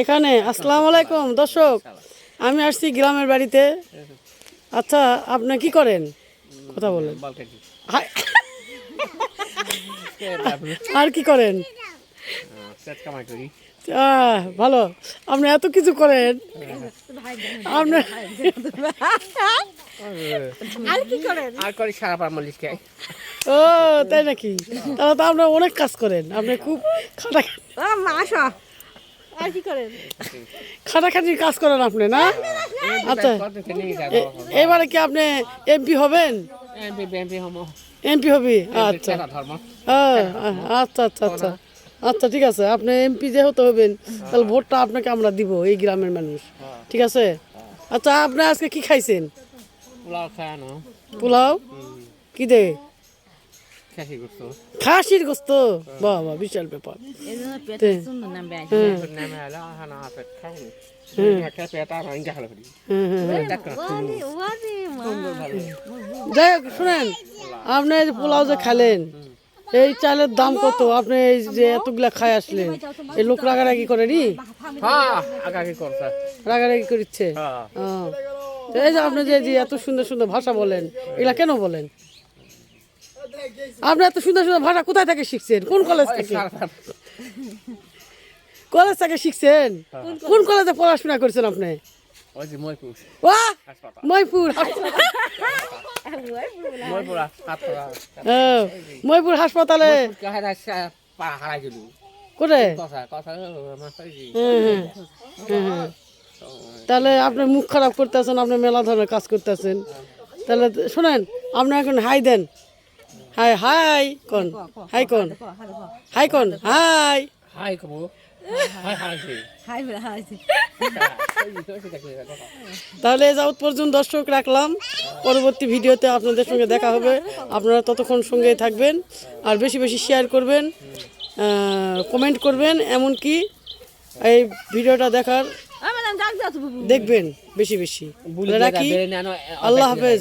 এখানে আসসালামু আলাইকুম দর্শক। আমি আসছি গ্রামের বাড়িতে। আচ্ছা আপনি কি করেন? কথা বলেন। আর কি করেন? ভালো। আপনি এত কিছু করেন। আপনি আর করি সারা পার মল্লিশ খাই। ও তাই নাকি? তাহলে তো আপনি অনেক কাজ করেন। আপনি খুব খাটা আসো। আর কি করেন? খাটাখাটির কাজ করেন আপনি না? আচ্ছা এ- এবারে কি আপনি এমপি হবেন? এমপি হবি। আচ্ছা। হ্যাঁ, আচ্ছা আচ্ছা আচ্ছা। আচ্ছা ঠিক আছে। আপনি এমপি যেহেতু হবেন তাহলে ভোটটা আপনাকে আমরা দিব এই গ্রামের মানুষ। ঠিক আছে? আচ্ছা আপনি আজকে কি খাইছেন? পোলাও পোলাও? কি দে? খাসি করতো খাসির গোস্ত। বাহ বাহ বিশাল ব্যাপার। যাই হোক শুনেন আপনি এই যে পোলাও যে খেলেন এই চালের দাম কত? আপনি এই যে এতগুলা খাই আসলেন এই লোক রাগারাগি করে নি হ্যাঁ আগা কি করছে। রাগারাগি করছে হ্যাঁ। এই যে আপনি যে যে এত সুন্দর সুন্দর ভাষা বলেন এগুলা কেন বলেন? আপনি এত সুন্দর সুন্দর ভাষা কোথায় থেকে শিখছেন? কোন কলেজ থেকে? কলেজ থেকে শিখছেন? কোন কলেজে পড়াশোনা করছেন আপনি? ময়পুর হাসপাতাল। হ্যাঁ, হ্যাঁ, হ্যাঁ, হ্যাঁ। তাহলে আপনি মুখ খারাপ করতেছেন আপনি মেলা ধরনের কাজ করতেছেন। তাহলে শোনেন আপনি এখন হাই দেন। হাই হাই কোন? হাই কোন? হাই কোন? হাই। হাই কবো। তাহলে যাবত পর্যন্ত দর্শক রাখলাম। পরবর্তী ভিডিওতে আপনাদের সঙ্গে দেখা হবে। আপনারা ততক্ষণ সঙ্গেই থাকবেন আর বেশি বেশি শেয়ার করবেন কমেন্ট করবেন এমনকি এই ভিডিওটা দেখার দেখবেন বেশি বেশি। রাখি। আল্লাহ হাফেজ।